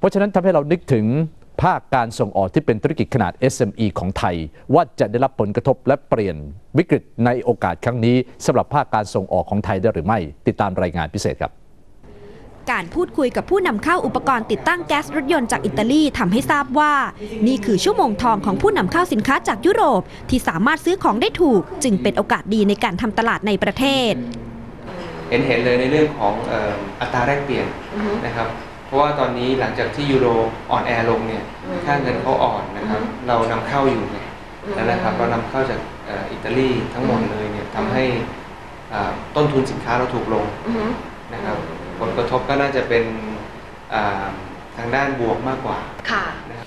เพราะฉะนั้นทำให้เรานึกถึงภาคการส่งออกที่เป็นธุรกิจขนาด SME ของไทย ว่าจะได้รับผลกระทบและเปลี่ยนวิกฤตในโอกาสครั้งนี้สำหรับภาคการส่งออกของไทยได้หรือไม่ ติดตามรายงานพิเศษครับการพูดคุยกับผู้นำเข้าอุปกรณ์ติดตั้งแก๊สรถยนต์จากอิตาลีทำให้ทราบว่า นี่คือชั่วโมงทองของผู้นำเข้าสินค้าจากยุโรป ที่สามารถซื้อของได้ถูก จึงเป็นโอกาสดีในการทำตลาดในประเทศ เห็นเห็นเลยในเรื่องของเอ่ออัตราแลกเปลี่ยนนะครับ เพราะว่าตอนนี้หลังจากที่ยูโรอ่อนแอลงเนี่ยค่าเงินเขาอ่อนนะครับ เรานำเข้าอยู่ไงแล้วนะครับเรานำเข้าจากเอ่ออิตาลีทั้งหมดเลยเนี่ยทำให้อ่าต้นทุนสินค้าเราถูกลงนะครับผลกระทบก็น่าจะเป็นอ่าทางด้านบวกมากกว่าค่ะนะครับ